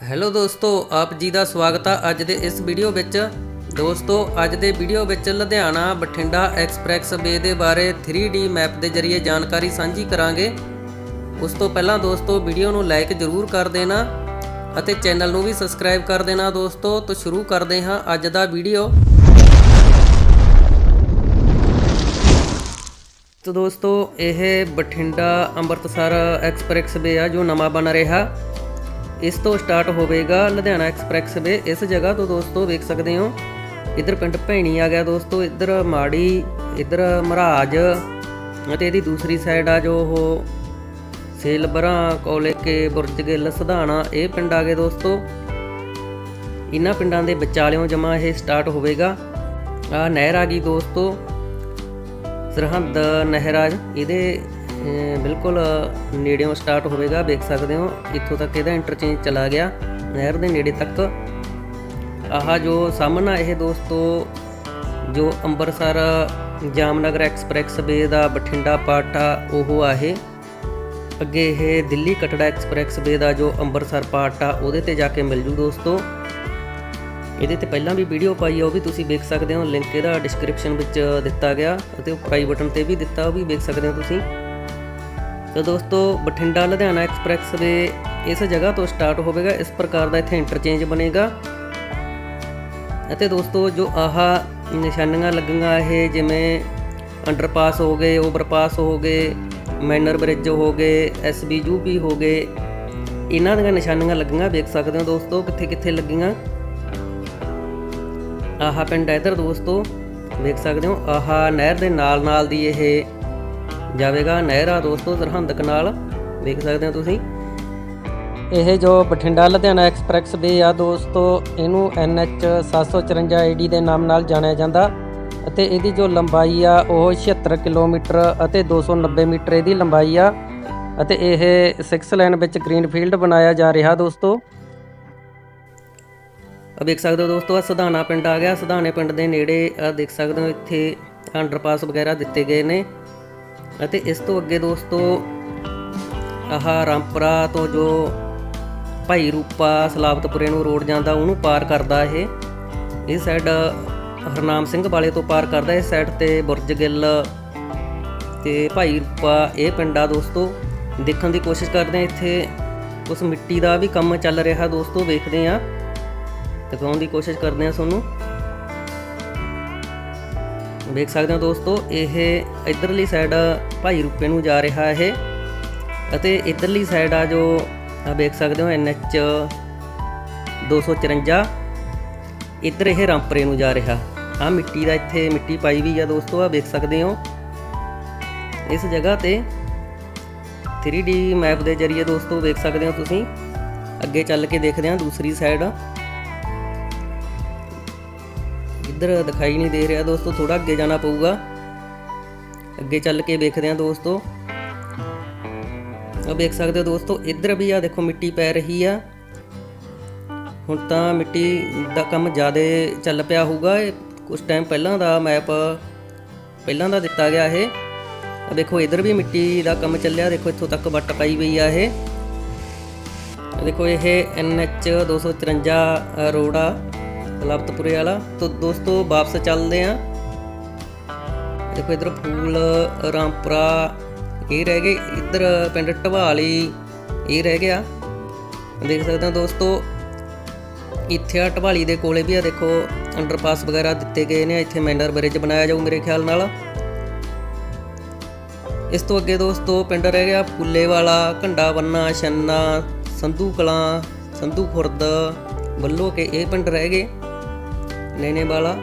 Hello ਦੋਸਤੋ, ਆਪ ਜੀ ਦਾ ਸਵਾਗਤ ਆ ਅੱਜ ਦੇ ਇਸ ਵੀਡੀਓ ਵਿੱਚ। ਦੋਸਤੋ, ਅੱਜ ਦੇ ਵੀਡੀਓ ਵਿੱਚ ਲੁਧਿਆਣਾ ਬਠਿੰਡਾ ਐਕਸਪ੍ਰੈਸ ਵੇ ਦੇ ਬਾਰੇ 3D ਮੈਪ ਦੇ ਜ਼ਰੀਏ ਜਾਣਕਾਰੀ ਸਾਂਝੀ ਕਰਾਂਗੇ। ਉਸ ਤੋਂ ਪਹਿਲਾਂ ਦੋਸਤੋ, ਵੀਡੀਓ ਨੂੰ ਲਾਈਕ ਜ਼ਰੂਰ ਕਰ ਦੇਣਾ ਅਤੇ ਚੈਨਲ ਨੂੰ ਵੀ ਸਬਸਕ੍ਰਾਈਬ ਕਰ ਦੇਣਾ ਦੋਸਤੋ। ਤਾਂ ਸ਼ੁਰੂ ਕਰਦੇ ਹਾਂ ਅੱਜ ਦਾ ਵੀਡੀਓ। ਤੋ ਦੋਸਤੋ, ਇਹ ਬਠਿੰਡਾ ਅੰਮ੍ਰਿਤਸਰ ਐਕਸਪ੍ਰੈਸ ਵੇ ਆ ਜੋ ਨਵਾਂ ਬਣ ਰਿਹਾ। ਇਸ ਤੋਂ ਸਟਾਰਟ ਹੋਵੇਗਾ ਲੁਧਿਆਣਾ ਐਕਸਪ੍ਰੈਸਵੇ ਇਸ ਜਗ੍ਹਾ ਤੋਂ ਦੋਸਤੋ ਵੇਖ ਸਕਦੇ ਹੋ। ਇੱਧਰ ਪਿੰਡ ਭੈਣੀ ਆ ਗਿਆ ਦੋਸਤੋ, ਇੱਧਰ ਮਾੜੀ, ਇੱਧਰ ਮਹਾਰਾਜ ਅਤੇ ਇਹਦੀ ਦੂਸਰੀ ਸਾਈਡ ਆ ਜੋ ਉਹ ਸੇਲਬਰਾਂ ਕੋਲੇ ਕੇ ਬੁਰਜ ਗਿੱਲ ਸਧਾਣਾ, ਇਹ ਪਿੰਡ ਆ ਗਏ ਦੋਸਤੋ। ਇਹਨਾਂ ਪਿੰਡਾਂ ਦੇ ਵਿਚਾਲਿਓਂ ਜਮਾ ਇਹ ਸਟਾਰਟ ਹੋਵੇਗਾ। ਆ ਨਹਿਰ ਆ ਗਈ ਦੋਸਤੋ, ਸਰਹੰਦ ਨਹਿਰਾਜ ਇਹਦੇ ਬਿਲਕੁਲ, ਨੇੜਿਓਂ ਸਟਾਰਟ ਹੋਵੇਗਾ, ਵੇਖ ਸਕਦੇ ਹੋ ਇੱਥੋਂ ਤੱਕ ਇਹਦਾ ਇੰਟਰਚੇਂਜ ਚਲਾ ਗਿਆ, ਨਹਿਰ ਦੇ ਨੇੜੇ ਤੱਕ। ਆਹ ਜੋ ਸਾਹਮਣਾ ਇਹ ਦੋਸਤੋ, ਜੋ ਅੰਮ੍ਰਿਤਸਰ ਜਾਮਨਗਰ ਐਕਸਪ੍ਰੈਸ ਵੇ ਦਾ ਬਠਿੰਡਾ ਪਾਰਟ ਆ, ਉਹ ਆ ਇਹ। ਅੱਗੇ ਇਹ ਦਿੱਲੀ ਕਟੜਾ ਐਕਸਪ੍ਰੈਸ ਵੇ ਦਾ ਜੋ ਅੰਮ੍ਰਿਤਸਰ ਪਾਰਟ ਆ, ਉਹਦੇ ਤੇ ਜਾ ਕੇ ਮਿਲ ਜੂ ਦੋਸਤੋ। ਇਹਦੇ ਤੇ ਪਹਿਲਾਂ ਵੀ ਵੀਡੀਓ ਪਾਈ ਆ, ਉਹ ਵੀ ਤੁਸੀਂ ਵੇਖ ਸਕਦੇ ਹੋ ਲਿੰਕ ਇਹਦਾ ਡਿਸਕ੍ਰਿਪਸ਼ਨ ਵਿੱਚ ਦਿੱਤਾ ਗਿਆ, ਅਤੇ ਪਾਈ ਬਟਨ ਤੇ ਵੀ ਦਿੱਤਾ, ਉਹ ਵੀ ਵੇਖ ਸਕਦੇ ਹੋ ਤੁਸੀਂ। ਤਾਂ ਦੋਸਤੋ, ਬਠਿੰਡਾ, ਲੁਧਿਆਣਾ ਐਕਸਪ੍ਰੈਸ ਵੇ ਇਸ ਜਗ੍ਹਾ ਤੋਂ ਸਟਾਰਟ ਹੋਵੇਗਾ। ਇਸ ਪ੍ਰਕਾਰ ਦਾ ਇੱਥੇ ਇੰਟਰਚੇਂਜ ਬਣੇਗਾ। ਅਤੇ ਦੋਸਤੋ, ਜੋ ਆਹ ਨਿਸ਼ਾਨੀਆਂ ਲੱਗੀਆਂ, ਇਹ ਜਿਵੇਂ ਅੰਡਰਪਾਸ ਹੋ ਗਏ ਓਵਰਪਾਸ ਹੋ ਗਏ ਮੈਨਰ ਬ੍ਰਿਜ ਹੋ ਗਏ ਐਸਬੀਯੂਪੀ ਹੋ ਗਏ, ਇਹਨਾਂ ਦੀਆਂ ਨਿਸ਼ਾਨੀਆਂ ਲੱਗੀਆਂ, ਵੇਖ ਸਕਦੇ ਹੋ ਦੋਸਤੋ, ਕਿੱਥੇ ਕਿੱਥੇ ਲੱਗੀਆਂ। ਆਹ ਪਿੰਡ ਹੈ ਇੱਧਰ ਦੋਸਤੋ, ਵੇਖ ਸਕਦੇ ਹੋ, ਆਹ ਨਹਿਰ ਦੇ ਨਾਲ ਨਾਲ ਦੀ ਇਹ ਜਾਵੇਗਾ ਨਹਿਰਾ ਦੋਸਤੋ ਸਰਹੰਦ ਕਨਾਲ ਵੇਖ ਸਕਦੇ ਹੋ ਤੁਸੀਂ। ਇਹ ਜੋ ਬਠਿੰਡਾ ਲੁਧਿਆਣਾ ਐਕਸਪ੍ਰੈਸ ਵੇ ਆ ਦੋਸਤੋ, ਇਹਨੂੰ NH 754 ਆਈਡੀ ਦੇ ਨਾਮ ਨਾਲ ਜਾਣਿਆ ਜਾਂਦਾ। ਅਤੇ ਇਹਦੀ ਜੋ ਲੰਬਾਈ ਆ, ਉਹ 76 ਕਿਲੋਮੀਟਰ ਅਤੇ 290 ਮੀਟਰ ਇਹਦੀ ਲੰਬਾਈ ਆ। ਅਤੇ ਇਹ 6 ਲਾਈਨ ਵਿੱਚ ਗ੍ਰੀਨਫੀਲਡ ਬਣਾਇਆ ਜਾ ਰਿਹਾ ਦੋਸਤੋ। ਆ ਦੇਖ ਸਕਦੇ ਹੋ ਦੋਸਤੋ ਆ ਸਧਾਨਾ ਪਿੰਡ ਆ ਗਿਆ। ਸਧਾਨੇ ਪਿੰਡ ਦੇ ਨੇੜੇ ਆ ਦੇਖ ਸਕਦੇ ਹੋ ਇੱਥੇ ਅੰਡਰਪਾਸ ਵਗੈਰਾ ਦਿੱਤੇ ਗਏ ਨੇ। ਅਤੇ ਇਸ ਤੋਂ ਅੱਗੇ ਦੋਸਤੋ, ਆਹ ਰਾਮਪੁਰਾ ਤੋਂ ਜੋ ਭਾਈ ਰੂਪਾ ਸਲਾਬਤਪੁਰੇ ਨੂੰ ਰੋਡ ਜਾਂਦਾ, ਉਹਨੂੰ ਪਾਰ ਕਰਦਾ ਇਹ। ਇਹ ਸਾਈਡ ਹਰਨਾਮ ਸਿੰਘ ਵਾਲੇ ਤੋਂ ਪਾਰ ਕਰਦਾ, ਇਸ ਸਾਈਡ ਤੇ ਬੁਰਜ ਗਿੱਲ ਤੇ ਭਾਈ ਰੂਪਾ, ਇਹ ਪਿੰਡ ਆ ਦੋਸਤੋ। ਦੇਖਣ ਦੀ ਕੋਸ਼ਿਸ਼ ਕਰਦੇ ਆ ਇੱਥੇ ਉਸ ਮਿੱਟੀ ਦਾ ਵੀ ਕੰਮ ਚੱਲ ਰਿਹਾ ਦੋਸਤੋ, ਵੇਖਦੇ ਆ ਦਿਖਾਉਣ ਦੀ ਕੋਸ਼ਿਸ਼ ਕਰਦੇ ਆ ਤੁਹਾਨੂੰ। ਵੇਖ ਸਕਦੇ ਹੋ ਦੋਸਤੋ, ਇਹ ਇਧਰਲੀ ਸਾਈਡ ਭਾਈ ਰੂਪੇ ਨੂੰ ਜਾ ਰਿਹਾ ਇਹ। ਅਤੇ ਇਧਰਲੀ ਸਾਈਡ ਆ ਜੋ ਆ ਵੇਖ ਸਕਦੇ ਹੋ NH 254 ਇੱਧਰ ਇਹ ਰਾਮਪਰੇ ਨੂੰ ਜਾ ਰਿਹਾ। ਆ ਮਿੱਟੀ ਦਾ ਇੱਥੇ ਮਿੱਟੀ ਪਾਈ ਵੀ ਆ ਦੋਸਤੋ ਆ ਵੇਖ ਸਕਦੇ ਹੋ। ਇਸ ਜਗ੍ਹਾ ਤੇ 3D ਮੈਪ ਦੇ ਜ਼ਰੀਏ ਦੋਸਤੋ, ਵੇਖ ਸਕਦੇ ਹੋ ਤੁਸੀਂ। ਅੱਗੇ ਚੱਲ ਕੇ ਦੇਖਦੇ ਹਾਂ ਦੂਸਰੀ ਸਾਈਡ ਇੱਧਰ ਦਿਖਾਈ ਨਹੀਂ ਦੇ ਰਿਹਾ ਦੋਸਤੋ ਥੋੜਾ ਅੱਗੇ ਜਾਣਾ ਪਊਗਾ। ਅੱਗੇ ਚੱਲ ਕੇ ਵੇਖਦੇ ਹਾਂ ਦੋਸਤੋ। ਆ ਵੇਖ ਸਕਦੇ ਹੋ ਦੋਸਤੋ, ਇੱਧਰ ਵੀ ਆ ਦੇਖੋ ਮਿੱਟੀ ਪੈ ਰਹੀ ਆ। ਹੁਣ ਤਾਂ ਮਿੱਟੀ ਦਾ ਕੰਮ ਜ਼ਿਆਦਾ ਚੱਲ ਪਿਆ ਹੋਊਗਾ। ਇਹ ਕੁਝ ਟਾਈਮ ਪਹਿਲਾਂ ਦਾ ਮੈਪ ਪਹਿਲਾਂ ਦਾ ਦਿੱਤਾ ਗਿਆ ਇਹ। ਆ ਦੇਖੋ, ਇੱਧਰ ਵੀ ਮਿੱਟੀ ਦਾ ਕੰਮ ਚੱਲਿਆ। ਦੇਖੋ, ਇੱਥੋਂ ਤੱਕ ਵੱਟ ਪਾਈ ਹੋਈ ਆ ਇਹ। ਦੇਖੋ, ਇਹ NH 254 ਰੋਡ ਆ ਲਬਤਪੁਰੇ ਵਾਲਾ। ਤੋਂ ਦੋਸਤੋ, ਵਾਪਸ ਚੱਲਦੇ ਆ। ਦੇਖੋ ਇਧਰ ਫੂਲ, ਰਾਮਪੁਰਾ, ਇਹ ਰਹਿ ਗਏ। ਇਧਰ ਪਿੰਡ ਢਵਾਲੀ, ਇਹ ਰਹਿ ਗਿਆ। ਦੇਖ ਸਕਦੇ ਹੋ ਦੋਸਤੋ, ਇੱਥੇ ਆ ਢਵਾਲੀ ਦੇ ਕੋਲੇ ਵੀ ਆ। ਦੇਖੋ, ਅੰਡਰਪਾਸ ਵਗੈਰਾ ਦਿੱਤੇ ਗਏ ਨੇ। ਇੱਥੇ ਮੈਂਡਰ ਬ੍ਰਿਜ ਬਣਾਇਆ ਜਾਊ ਮੇਰੇ ਖਿਆਲ ਨਾਲ। ਇਸ ਤੋਂ ਅੱਗੇ ਦੋਸਤੋ, ਪਿੰਡ ਰਹਿ ਗਿਆ ਫੁੱਲੇ ਵਾਲਾ, ਘੰਡਾ ਬੰਨਾ, ਛੰਨਾ, ਸੰਧੂ ਕਲਾਂ, ਸੰਧੂ ਖੁਰਦ। ਵੱਲੋਂ ਕੇ ਇਹ ਪਿੰਡ ਰਹਿ ਗਏ। ਨੈਣੇ ਵਾਲਾ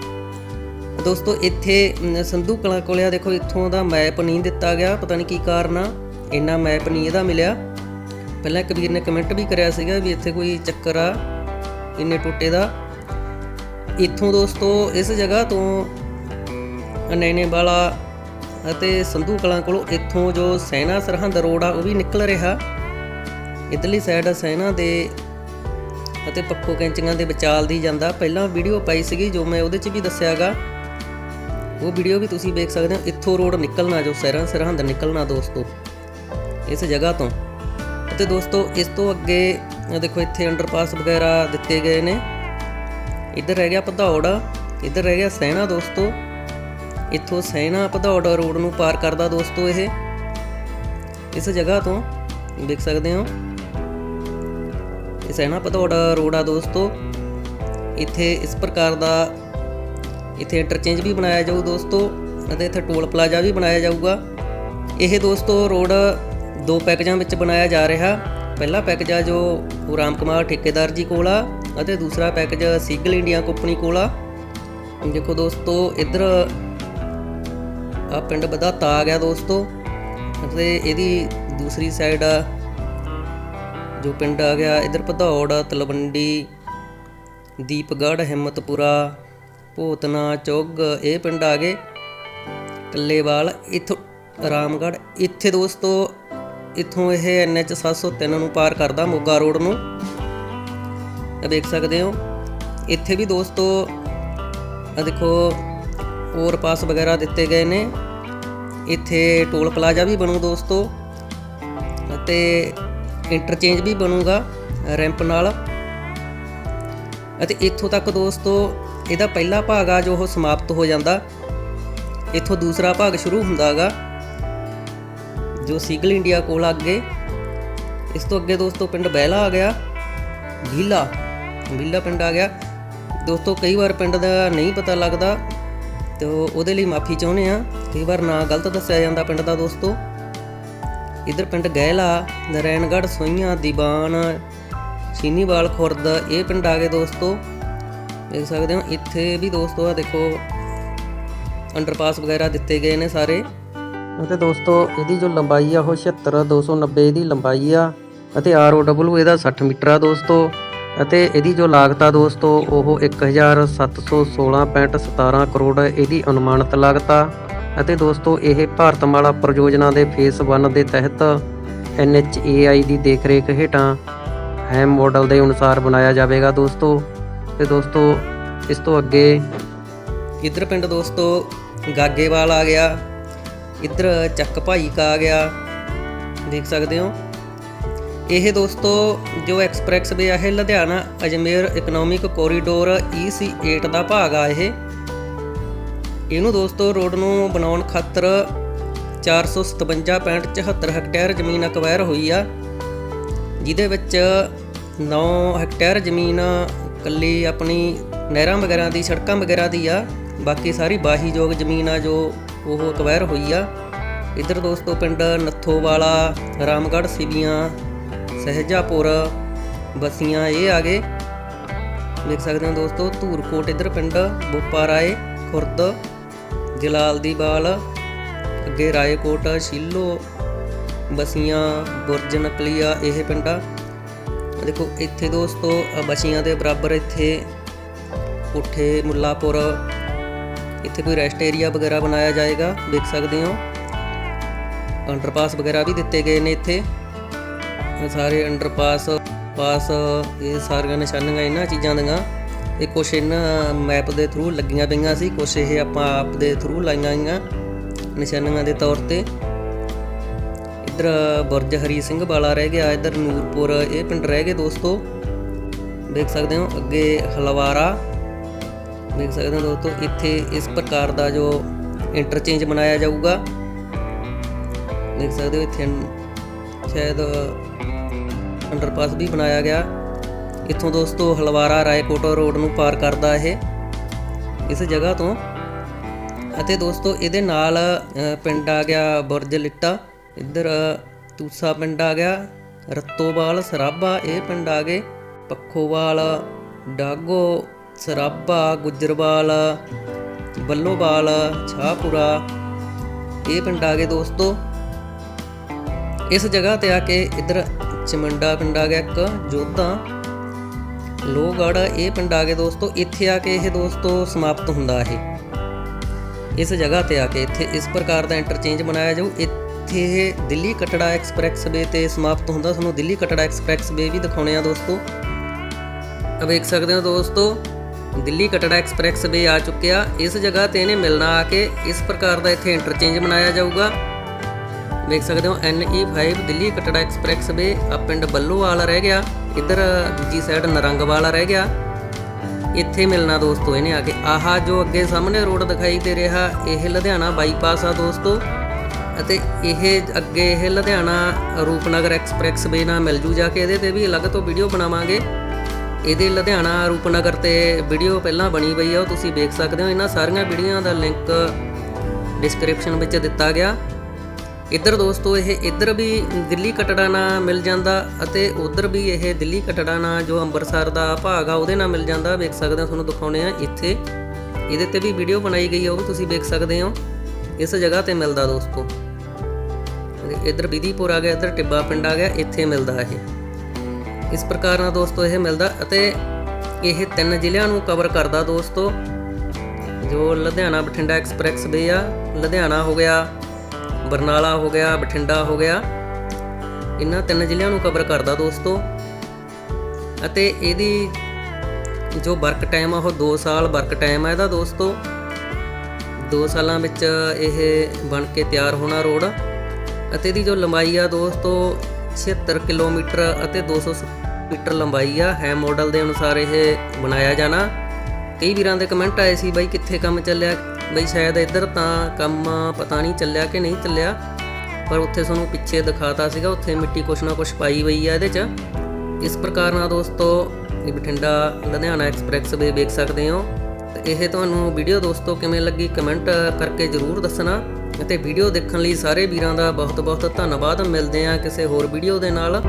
ਦੋਸਤੋ, ਇੱਥੇ ਸੰਧੂ ਕਲਾਂ ਕੋਲੇ ਆ, ਦੇਖੋ, ਇੱਥੋਂ ਦਾ ਮੈਪ ਨਹੀਂ ਦਿੱਤਾ ਗਿਆ, ਪਤਾ ਨਹੀਂ ਕੀ ਕਾਰਨ ਆ। ਇੰਨਾ ਮੈਪ ਨਹੀਂ ਇਹਦਾ ਮਿਲਿਆ। ਪਹਿਲਾਂ ਕਬੀਰ ਨੇ ਕਮੈਂਟ ਵੀ ਕਰਿਆ ਸੀਗਾ ਵੀ ਇੱਥੇ ਕੋਈ ਚੱਕਰ ਆ, ਇੰਨੇ ਟੋਟੇ ਦਾ। ਇੱਥੋਂ ਦੋਸਤੋ, ਇਸ ਜਗ੍ਹਾ ਤੋਂ ਨੈਣੇ ਵਾਲਾ ਅਤੇ ਸੰਧੂ ਕਲਾਂ ਕੋਲੋਂ ਇੱਥੋਂ ਜੋ ਸੈਨਾ ਸਰਹੰਦ ਰੋਡ ਆ, ਉਹ ਵੀ ਨਿਕਲ ਰਿਹਾ। ਇਧਰਲੀ ਸਾਈਡ ਸੈਨਾ ਦੇ ਅਤੇ ਪੱਖੋ ਕੈਂਚੀਆਂ ਦੇ ਵਿਚਾਲ ਦੀ ਜਾਂਦਾ। ਪਹਿਲਾਂ ਵੀਡੀਓ ਪਾਈ ਸੀਗੀ ਜੋ ਮੈਂ ਉਹਦੇ 'ਚ ਵੀ ਦੱਸਿਆਗਾ। ਉਹ ਵੀਡੀਓ ਵੀ ਤੁਸੀਂ ਵੇਖ ਸਕਦੇ ਹੋ। ਇੱਥੋਂ ਰੋਡ ਨਿਕਲਣਾ ਜੋ ਸੈਰਾਂ ਸਰਹੰਦ ਨਿਕਲਣਾ ਦੋਸਤੋ, ਇਸ ਜਗ੍ਹਾ ਤੋਂ। ਅਤੇ ਦੋਸਤੋ, ਇਸ ਤੋਂ ਅੱਗੇ ਦੇਖੋ ਇੱਥੇ ਅੰਡਰਪਾਸ ਵਗੈਰਾ ਦਿੱਤੇ ਗਏ ਨੇ। ਇੱਧਰ ਰਹਿ ਗਿਆ ਭਦੌੜ, ਇੱਧਰ ਰਹਿ ਗਿਆ ਸੈਣਾ ਦੋਸਤੋ। ਇੱਥੋਂ ਸੈਣਾ ਭਦੌੜ ਰੋਡ ਨੂੰ ਪਾਰ ਕਰਦਾ ਦੋਸਤੋ ਇਹ। ਇਸ ਜਗ੍ਹਾ ਤੋਂ ਦੇਖ ਸਕਦੇ ਹੋ। ਇਹ ਸੈਣਾ ਭਦੌੜ ਰੋਡ ਆ ਦੋਸਤੋ। ਇੱਥੇ ਇਸ ਪ੍ਰਕਾਰ ਦਾ ਇੱਥੇ ਇੰਟਰਚੇਂਜ ਵੀ ਬਣਾਇਆ ਜਾਊ ਦੋਸਤੋ ਅਤੇ ਇੱਥੇ ਟੋਲ ਪਲਾਜ਼ਾ ਵੀ ਬਣਾਇਆ ਜਾਊਗਾ। ਇਹ ਦੋਸਤੋ ਰੋਡ ਦੋ ਪੈਕੇਜਾਂ ਵਿੱਚ ਬਣਾਇਆ ਜਾ ਰਿਹਾ। ਪਹਿਲਾ ਪੈਕੇਜ ਆ ਜੋ ਰਾਮ ਕੁਮਾਰ ਠੇਕੇਦਾਰ ਜੀ ਕੋਲ ਆ ਅਤੇ ਦੂਸਰਾ ਪੈਕੇਜ ਸੀਗਲ ਇੰਡੀਆ ਕੰਪਨੀ ਕੋਲ ਆ। ਦੇਖੋ ਦੋਸਤੋ, ਇੱਧਰ ਆ ਪਿੰਡ ਬਦਾਤਾ ਆ ਗਿਆ ਦੋਸਤੋ ਅਤੇ ਇਹਦੀ ਦੂਸਰੀ ਸਾਈਡ ਆ ਜੋ ਪਿੰਡ ਆ ਗਿਆ, ਇਧਰ ਭਦੌੜ, ਤਲਵੰਡੀ, ਦੀਪਗੜ੍ਹ, ਹਿੰਮਤਪੁਰਾ, ਭੋਤਨਾ, ਚੁੱਗ, ਇਹ ਪਿੰਡ ਆ ਗਏ। ਕੱਲੇਵਾਲ, ਇੱਥੋਂ ਰਾਮਗੜ੍ਹ, ਇੱਥੇ ਦੋਸਤੋ, ਇੱਥੋਂ ਇਹ ਐਨਐਚ 703 ਨੂੰ ਪਾਰ ਕਰਦਾ ਮੋਗਾ ਰੋਡ ਨੂੰ। ਇਹ ਦੇਖ ਸਕਦੇ ਹੋ, ਇੱਥੇ ਵੀ ਦੋਸਤੋ ਆ ਦੇਖੋ ਪਾਸ ਵਗੈਰਾ ਦਿੱਤੇ ਗਏ ਨੇ। ਇੱਥੇ ਟੋਲ ਪਲਾਜ਼ਾ ਵੀ ਬਣੂ ਦੋਸਤੋ। ਅਤੇ ਇੰਟਰਚੇਂਜ ਵੀ ਬਣੂਗਾ, ਰੈਂਪ ਨਾਲ। ਅਤੇ ਇੱਥੋਂ ਤੱਕ ਦੋਸਤੋ, ਇਹਦਾ ਪਹਿਲਾ ਭਾਗ ਆ ਜੋ ਉਹ ਸਮਾਪਤ ਹੋ ਜਾਂਦਾ। ਇੱਥੋਂ ਦੂਸਰਾ ਭਾਗ ਸ਼ੁਰੂ ਹੁੰਦਾਗਾ, ਜੋ ਸੀਗਲ ਇੰਡੀਆ ਕੋਲ ਆ ਅੱਗੇ। ਇਸ ਤੋਂ ਅੱਗੇ ਦੋਸਤੋ ਪਿੰਡ ਬਹਿਲਾ ਆ ਗਿਆ ਭੀਲਾ ਭੀਲਾ ਪਿੰਡ ਆ ਗਿਆ। ਦੋਸਤੋ ਕਈ ਵਾਰ ਪਿੰਡ ਦਾ ਨਹੀਂ ਪਤਾ ਲੱਗਦਾ, ਤੇ ਉਹਦੇ ਲਈ ਮਾਫੀ ਚਾਹੁੰਦੇ ਆ। ਕਈ ਵਾਰ ਨਾਂ ਗਲਤ ਦੱਸਿਆ ਜਾਂਦਾ ਪਿੰਡ ਦਾ ਦੋਸਤੋ। ਇਧਰ ਪਿੰਡ ਗਹਿਲਾ, ਨਰੈਣਗੜ੍ਹ ਸੋਈਆਂ ਦੀਵਾਨ ਛੀਨੀਵਾਲ ਖੁਰਦ, ਇਹ ਪਿੰਡ ਆ ਗਏ ਦੋਸਤੋ। ਦੇਖ ਸਕਦੇ ਹੋ, ਇੱਥੇ ਵੀ ਦੋਸਤੋ ਆ ਦੇਖੋ, ਅੰਡਰਪਾਸ ਵਗੈਰਾ ਦਿੱਤੇ ਗਏ ਨੇ ਸਾਰੇ। ਅਤੇ ਦੋਸਤੋ, ਇਹਦੀ ਜੋ ਲੰਬਾਈ ਆ, ਉਹ 76 290 ਦੀ ਲੰਬਾਈ ਆ, ਅਤੇ ROW ਇਹਦਾ 60 ਮੀਟਰ ਆ ਦੋਸਤੋ। ਅਤੇ ਇਹਦੀ ਜੋ ਲਾਗਤ ਆ ਦੋਸਤੋ, ਉਹ 1716.17 ਕਰੋੜ ਇਹਦੀ ਅਨੁਮਾਨਿਤ ਲਾਗਤ ਆ। ਅਤੇ ਦੋਸਤੋ, ਇਹ ਭਾਰਤਮਾਲਾ ਪ੍ਰਯੋਜਨਾ ਦੇ ਫੇਸ 1 ਦੇ ਤਹਿਤ NHAI ਦੀ ਦੇਖਰੇਖ ਹੇਠਾਂ ਹੈਮ ਮਾਡਲ ਦੇ ਅਨੁਸਾਰ ਬਣਾਇਆ ਜਾਵੇਗਾ ਦੋਸਤੋ। ਤੇ ਦੋਸਤੋ, ਇਸ ਤੋਂ ਅੱਗੇ ਇਧਰ ਪਿੰਡ ਦੋਸਤੋ, ਗਾਗੇਵਾਲ ਆ ਗਿਆ, ਇਧਰ ਚੱਕ ਭਾਈ ਕਾ ਆ ਗਿਆ, ਦੇਖ ਸਕਦੇ ਹੋ। ਇਹ ਦੋਸਤੋ, ਜੋ ਐਕਸਪ੍ਰੈਸ ਵੇ ਆ, ਇਹ Ludhiana Ajmer economic corridor EC8 ਦਾ ਭਾਗ ਆ ਇਹ। ਇਹਨੂੰ ਦੋਸਤੋ ਰੋਡ ਨੂੰ ਬਣਾਉਣ ਖਾਤਰ 457.74 ਹੈਕਟੇਅਰ ਜ਼ਮੀਨ ਅਕਵਾਇਰ ਹੋਈ ਆ, ਜਿਹਦੇ ਵਿੱਚ 9 ਹੈਕਟੇਅਰ ਜ਼ਮੀਨ ਕੱਲੀ ਆਪਣੀ ਨਹਿਰਾਂ ਵਗੈਰਾ ਦੀ, ਸੜਕਾਂ ਵਗੈਰਾ ਦੀ ਆ, ਬਾਕੀ ਸਾਰੀ ਬਾਹੀਯੋਗ ਜ਼ਮੀਨ ਆ ਜੋ ਉਹ ਅਕਵਾਇਰ ਹੋਈ ਆ। ਇਧਰ ਦੋਸਤੋ ਪਿੰਡ ਨੱਥੋਵਾਲਾ, ਰਾਮਗੜ੍ਹ ਸਿਵੀਆਂ ਸਹਿਜਾਪੁਰ ਬਸੀਆਂ ਇਹ ਆ ਗਏ। ਦੇਖ ਸਕਦੇ ਹੋ ਦੋਸਤੋ ਧੂਰਕੋਟ ਇਧਰ ਪਿੰਡ, ਬੋਪਾਰਾਏ, ਖੁਰਦ ਜਲਾਲ ਦੀ ਬਾਲ, ਅੱਗੇ ਰਾਏਕੋਟ, ਸ਼ੀਲੋ, ਬਸੀਆਂ, ਬੁਰਜ, ਨਕਲੀਆ, ਇਹ ਪਿੰਡਾਂ। ਦੇਖੋ, ਇੱਥੇ ਦੋਸਤੋ ਆਹ ਬਸੀਆਂ ਦੇ ਬਰਾਬਰ ਇੱਥੇ ਕੋਠੇ, ਮੁੱਲਾਪੁਰ, ਇੱਥੇ ਕੋਈ ਰੈਸਟ ਏਰੀਆ ਵਗੈਰਾ ਬਣਾਇਆ ਜਾਏਗਾ, ਦੇਖ ਸਕਦੇ ਹੋ। ਅੰਡਰਪਾਸ ਵਗੈਰਾ ਵੀ ਦਿੱਤੇ ਗਏ ਨੇ ਇੱਥੇ। ਇਹ ਸਾਰੇ ਅੰਡਰਪਾਸ, ਪਾਸ, ਇਹ ਸਾਰੀਆਂ ਨਿਸ਼ਾਨੀਆਂ ਇਹਨਾਂ ਚੀਜ਼ਾਂ ਦੀਆਂ। ਇਹ ਕੁਛ ਇਹਨਾਂ ਮੈਪ ਦੇ ਥਰੂ ਲੱਗੀਆਂ ਪਈਆਂ ਸੀ, ਕੁਛ ਇਹ ਆਪਾਂ ਆਪ ਦੇ ਥਰੂ ਲਾਈਆਂ ਗਈਆਂ ਨਿਸ਼ਾਨੀਆਂ ਦੇ ਤੌਰ ਤੇ। ਇੱਧਰ ਬੁਰਜ ਹਰੀ ਸਿੰਘ ਵਾਲਾ ਰਹਿ ਗਿਆ, ਇੱਧਰ ਨੂਰਪੁਰ, ਇਹ ਪਿੰਡ ਰਹਿ ਗਏ ਦੋਸਤੋ। ਦੇਖ ਸਕਦੇ ਹੋ, ਅੱਗੇ ਹਲਵਾਰਾ। ਦੇਖ ਸਕਦੇ ਹੋ ਦੋਸਤੋ, ਇੱਥੇ ਇਸ ਪ੍ਰਕਾਰ ਦਾ ਜੋ ਇੰਟਰਚੇਂਜ ਬਣਾਇਆ ਜਾਊਗਾ। ਦੇਖ ਸਕਦੇ ਹੋ, ਇੱਥੇ ਸ਼ਾਇਦ ਅੰਡਰਪਾਸ ਵੀ ਬਣਾਇਆ ਗਿਆ। ਇੱਥੋਂ ਦੋਸਤੋ ਹਲਵਾਰਾ ਰਾਏਕੋਟ ਰੋਡ ਨੂੰ ਪਾਰ ਕਰਦਾ ਇਹ, ਇਸ ਜਗ੍ਹਾ ਤੋਂ। ਅਤੇ ਦੋਸਤੋ ਇਹਦੇ ਨਾਲ ਪਿੰਡ ਆ ਗਿਆ ਬੁਰਜ ਲਿੱਟਾ, ਇੱਧਰ ਤੂਸਾ ਪਿੰਡ ਆ ਗਿਆ, ਰਤੋਵਾਲ ਸਰਾਭਾ, ਇਹ ਪਿੰਡ ਆ ਗਏ। ਪੱਖੋਵਾਲ, ਡਾਗੋ, ਸਰਾਭਾ, ਗੁਜਰਵਾਲ ਬੱਲੋਵਾਲ ਛਾਪੁਰਾ, ਇਹ ਪਿੰਡ ਆ ਗਏ ਦੋਸਤੋ। ਇਸ ਜਗ੍ਹਾ ਤੇ ਆ ਕੇ ਇੱਧਰ ਚਮੰਡਾ ਪਿੰਡ ਆ ਗਿਆ ਇੱਕ, ਜੋਧਾ। ਲੋਹਗੜ੍ਹ, ਇਹ ਪਿੰਡ ਆ ਗਏ ਦੋਸਤੋ, ਇੱਥੇ ਆ ਕੇ ਇਹ ਦੋਸਤੋ ਸਮਾਪਤ ਹੁੰਦਾ ਇਹ। ਇਸ ਜਗ੍ਹਾ ਤੇ ਆ ਕੇ ਇੱਥੇ ਇਸ ਪ੍ਰਕਾਰ ਦਾ ਇੰਟਰਚੇਂਜ ਬਣਾਇਆ ਜਾਊ। ਇੱਥੇ ਇਹ ਦਿੱਲੀ ਕਟੜਾ ਐਕਸਪ੍ਰੈਸ ਵੇ ਤੇ ਸਮਾਪਤ ਹੁੰਦਾ। ਤੁਹਾਨੂੰ ਦਿੱਲੀ ਕਟੜਾ ਐਕਸਪ੍ਰੈਸ ਵੇ ਵੀ ਦਿਖਾਉਣੇ ਆ ਦੋਸਤੋ। ਆ ਵੇਖ ਸਕਦੇ ਹੋ ਦੋਸਤੋ, ਦਿੱਲੀ ਕਟੜਾ ਐਕਸਪ੍ਰੈਸ ਵੇ ਆ ਚੁੱਕਿਆ। ਇਸ ਜਗ੍ਹਾ ਤੇ ਇਹਨੇ ਮਿਲਣਾ ਆ ਕੇ ਇਸ ਪ੍ਰਕਾਰ ਦਾ ਇੱਥੇ ਇੰਟਰਚੇਂਜ ਬਣਾਇਆ ਜਾਊਗਾ। ਵੇਖ ਸਕਦੇ ਹੋ NE5 Delhi Katra expressway ਆ ਪਿੰਡ ਬੱਲੋਵਾਲ ਰਹਿ ਗਿਆ। ਇੱਧਰ ਦੂਜੀ ਸਾਈਡ ਨਰੰਗਵਾਲ ਰਹਿ ਗਿਆ। ਇੱਥੇ ਮਿਲਣਾ ਦੋਸਤੋ, ਇਹਨੇ ਆ ਕੇ। ਆਹਾ ਜੋ ਅੱਗੇ ਸਾਹਮਣੇ ਰੋਡ ਦਿਖਾਈ ਦੇ ਰਿਹਾ, ਇਹ ਲੁਧਿਆਣਾ ਬਾਈਪਾਸ ਆ ਦੋਸਤੋ। ਅਤੇ ਇਹ ਅੱਗੇ ਇਹ ਲੁਧਿਆਣਾ ਰੂਪਨਗਰ ਐਕਸਪ੍ਰੈਸਵੇ ਨਾਲ ਮਿਲ ਜੂ, ਜਾ ਕੇ ਇਹਦੇ ਤੇ ਵੀ ਅਲੱਗ ਤੋਂ ਵੀਡੀਓ ਬਣਾਵਾਂਗੇ। ਇਹਦੇ ਲੁਧਿਆਣਾ ਰੂਪਨਗਰ ਤੇ ਵੀਡੀਓ ਪਹਿਲਾਂ ਬਣੀ ਪਈ ਆ, ਉਹ ਤੁਸੀਂ ਵੇਖ ਸਕਦੇ ਹੋ। ਇਹਨਾਂ ਸਾਰੀਆਂ ਵੀਡੀਓਆਂ ਦਾ ਲਿੰਕ ਡਿਸਕ੍ਰਿਪਸ਼ਨ ਵਿੱਚ ਦਿੱਤਾ ਗਿਆ। ਇੱਧਰ ਦੋਸਤੋ, ਇਹ ਇੱਧਰ ਵੀ ਦਿੱਲੀ ਕਟੜਾ ਨਾਲ ਮਿਲ ਜਾਂਦਾ ਅਤੇ ਉਧਰ ਵੀ ਇਹ ਦਿੱਲੀ ਕਟੜਾ ਨਾਲ ਜੋ ਅੰਮ੍ਰਿਤਸਰ ਦਾ ਭਾਗ ਆ, ਉਹਦੇ ਨਾਲ ਮਿਲ ਜਾਂਦਾ। ਵੇਖ ਸਕਦੇ ਹੋ, ਤੁਹਾਨੂੰ ਦਿਖਾਉਣੇ ਆ ਇੱਥੇ। ਇਹਦੇ ਤੇ ਵੀ ਵੀਡੀਓ ਬਣਾਈ ਗਈ ਆ, ਉਹ ਵੀ ਤੁਸੀਂ ਵੇਖ ਸਕਦੇ ਹੋ। ਇਸ ਜਗ੍ਹਾ ਤੇ ਮਿਲਦਾ ਦੋਸਤੋ। ਇੱਧਰ ਵਿਧੀਪੁਰ ਆ ਗਿਆ, ਇੱਧਰ ਟਿੱਬਾ ਪਿੰਡ ਆ ਗਿਆ, ਇੱਥੇ ਮਿਲਦਾ ਇਹ। ਇਸ ਪ੍ਰਕਾਰ ਨਾਲ ਦੋਸਤੋ, ਇਹ ਮਿਲਦਾ ਅਤੇ ਇਹ ਤਿੰਨ ਜ਼ਿਲ੍ਹਿਆਂ ਨੂੰ ਕਵਰ ਕਰਦਾ ਦੋਸਤੋ। ਜੋ ਲੁਧਿਆਣਾ ਬਠਿੰਡਾ ਐਕਸਪ੍ਰੈਸ ਵੇ ਆ, ਲੁਧਿਆਣਾ ਹੋ ਗਿਆ ਬਰਨਾਲਾ ਹੋ ਗਿਆ, ਬਠਿੰਡਾ ਹੋ ਗਿਆ। ਇਹਨਾਂ ਤਿੰਨ ਜ਼ਿਲ੍ਹਿਆਂ ਨੂੰ ਕਵਰ ਕਰਦਾ ਦੋਸਤੋ। ਅਤੇ ਇਹਦੀ ਜੋ ਵਰਕ ਟਾਈਮ ਆ, ਉਹ 2 ਸਾਲ ਵਰਕ ਟਾਈਮ ਆ ਇਹਦਾ ਦੋਸਤੋ। 2 ਸਾਲਾਂ ਵਿੱਚ ਇਹ ਬਣ ਕੇ ਤਿਆਰ ਹੋਣਾ ਰੋਡ। ਅਤੇ ਇਹਦੀ ਜੋ ਲੰਬਾਈ ਆ ਦੋਸਤੋ 76 ਕਿਲੋਮੀਟਰ ਅਤੇ 200 ਮੀਟਰ ਲੰਬਾਈ ਆ। ਹੈ ਮਾਡਲ ਦੇ ਅਨੁਸਾਰ ਇਹ ਬਣਾਇਆ ਜਾਣਾ। ਕਈ ਵੀਰਾਂ ਦੇ ਕਮੈਂਟ ਆਏ ਸੀ ਬਾਈ ਕਿੱਥੇ ਕੰਮ ਚੱਲਿਆ ਬਈ ਸ਼ਾਇਦ ਇੱਧਰ ਤਾਂ ਕੰਮ ਪਤਾ ਨਹੀਂ ਚੱਲਿਆ ਕਿ ਨਹੀਂ ਚੱਲਿਆ, ਪਰ ਉੱਥੇ ਤੁਹਾਨੂੰ ਪਿੱਛੇ ਦਿਖਾਤਾ ਸੀਗਾ, ਉੱਥੇ ਮਿੱਟੀ ਕੁਛ ਨਾ ਕੁਛ ਪਾਈ ਹੋਈ ਆ ਇਹਦੇ 'ਚ। ਇਸ ਪ੍ਰਕਾਰ ਨਾਲ ਦੋਸਤੋ, ਇਹ ਬਠਿੰਡਾ ਲੁਧਿਆਣਾ ਐਕਸਪ੍ਰੈਸ ਵੇ ਵੇਖ ਸਕਦੇ ਹੋ। ਤੇ ਇਹ ਤੁਹਾਨੂੰ ਵੀਡੀਓ ਦੋਸਤੋ ਕਿਵੇਂ ਲੱਗੀ ਕਮੈਂਟ ਕਰਕੇ ਜਰੂਰ ਦੱਸਣਾ। ਅਤੇ ਵੀਡੀਓ ਦੇਖਣ ਲਈ ਸਾਰੇ ਵੀਰਾਂ ਦਾ ਬਹੁਤ ਬਹੁਤ ਧੰਨਵਾਦ। ਮਿਲਦੇ ਆ ਕਿਸੇ ਹੋਰ ਵੀਡੀਓ ਦੇ ਨਾਲ।